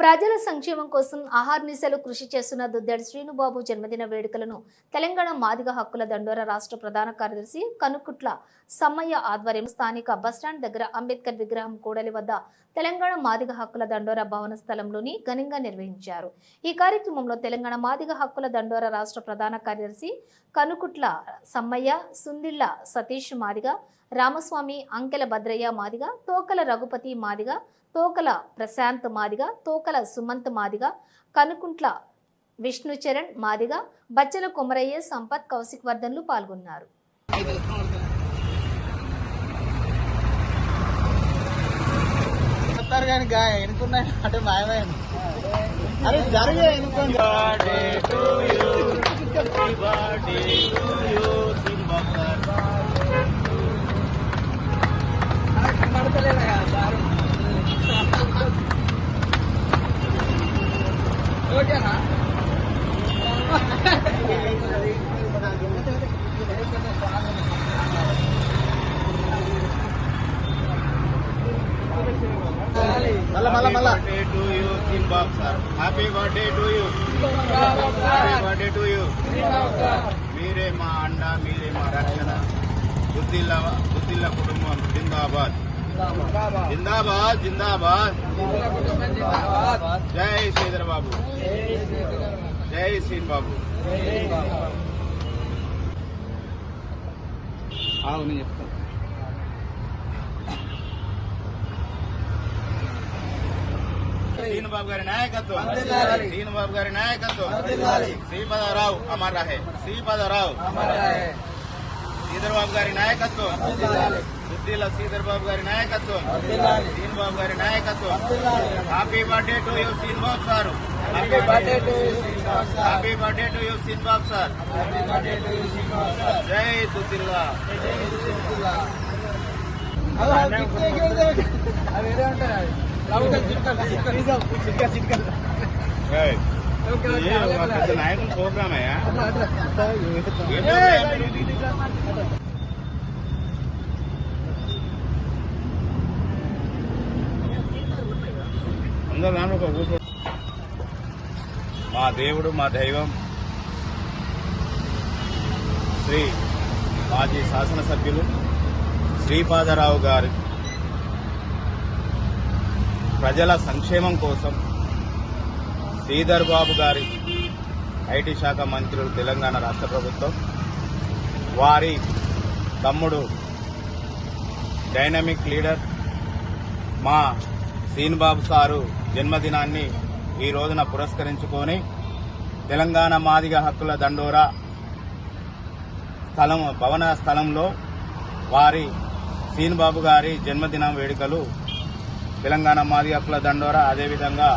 ప్రజల సంక్షేమం కోసం అహర్నిశలు కృషి చేస్తున్న దుద్దడి శ్రీనుబాబు జన్మదిన వేడుకలను తెలంగాణ మాదిగ హక్కుల దండోర రాష్ట్ర ప్రధాన కార్యదర్శి కనుకుట్ల సమ్మయ్య ఆధ్వర్యం స్థానిక బస్టాండ్ దగ్గర అంబేద్కర్ విగ్రహం కూడలి వద్ద తెలంగాణ మాదిగ హక్కుల దండోర భవన స్థలంలోని ఘనంగా నిర్వహించారు. ఈ కార్యక్రమంలో తెలంగాణ మాదిగ హక్కుల దండోర రాష్ట్ర ప్రధాన కార్యదర్శి కనుకుట్ల సమ్మయ్య సుందిళ్ళ సతీష్ మాదిగ రామస్వామి అంకెల భద్రయ్య మాదిగ తోకల రఘుపతి మాదిగ తోకల ప్రశాంత్ మాదిగ తోకల సుమంత్ మాదిగ కనుకుంట్ల విష్ణుచరణ్ మాదిగ బచ్చల కొమరయ్య సంపత్ కౌశిక్ వర్ధన్లు పాల్గొన్నారు. అరే మళ్ళా మళ్ళా మళ్ళా to you, King Boxer. Happy birthday to you. Happy birthday to you. మీరే మా అండ మీరే మా రక్షణ బుద్ధిల్ల బుద్ధిల్ల కుటుంబం జిందాబాద్ జిందాబాద్ జిందాబాద్ జై శ్రీధర్ బాబు జై శ్రీన్ బాబు ఆగు నేను చెప్తాను శ్రీను బాబు గారి నాయకత్వం వర్ధిల్లాలి. శ్రీను బాబు గారి నాయకత్వం వర్ధిల్లాలి. శ్రీపదరావు అమర్ రహే శ్రీపదరావు శ్రీధర్ బాబు గారి నాయకత్వం బుద్ధిల శ్రీధర్ బాబు గారి నాయకత్వం శ్రీను బాబు గారి నాయకత్వం happy birthday to you Srinu Babu sir happy birthday to happy birthday to you Srinu Babu sir జై దుద్దిల్లా అవి వేరే ఉంటాయి అవి లవంగా చిట్కలు చిట్కలు చిట్క చిట్కలు ప్రోగ్రామ్ అయ్యా అందరూ నాన్న ఒక కూర్చో మా దేవుడు మా దైవం శ్రీ మాజీ శాసనసభ్యులు శ్రీపాదరావు గారు ప్రజల సంక్షేమం కోసం శ్రీధర్ బాబు గారి ఐటీ శాఖ మంత్రులు తెలంగాణ రాష్ట్ర ప్రభుత్వం వారి తమ్ముడు డైనమిక్ లీడర్ మా శ్రీనిబాబు సారు జన్మదినాన్ని ఈ రోజున పురస్కరించుకొని తెలంగాణ మాదిగ హక్కుల దండోరా స్థలం భవన స్థలంలో వారి శ్రీనిబాబు గారి జన్మదిన వేడుకలు తెలంగాణ మాదిగ హక్కుల దండోరా. అదేవిధంగా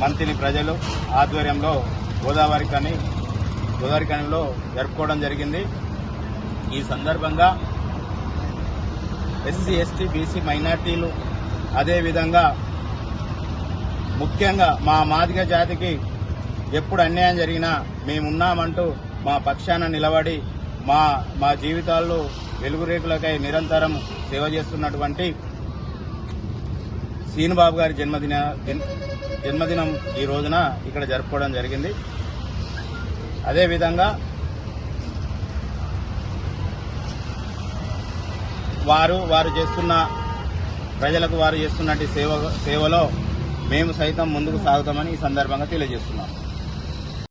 మంతిని ప్రజలు ఆధ్వర్యంలో గోదావరి కని గోదావరి కనిలో జరుపుకోవడం జరిగింది. ఈ సందర్భంగా ఎస్సీ ఎస్టీ బీసీ మైనార్టీలు అదేవిధంగా ముఖ్యంగా మా మాదిగ జాతికి ఎప్పుడు అన్యాయం జరిగినా మేమున్నామంటూ మా పక్షాన నిలబడి మా మా జీవితాల్లో వెలుగురేకులకై నిరంతరం సేవ చేస్తున్నటువంటి శ్రీనుబాబు గారి జన్మదిన జన్మదినం ఈ రోజున ఇక్కడ జరుపుకోవడం జరిగింది. అదేవిధంగా వారు వారు చేస్తున్న ప్రజలకు వారు చేస్తున్నటువంటి సేవ సేవలో మేము సైతం ముందుకు సాగుతామని ఈ సందర్భంగా తెలియజేస్తున్నాం.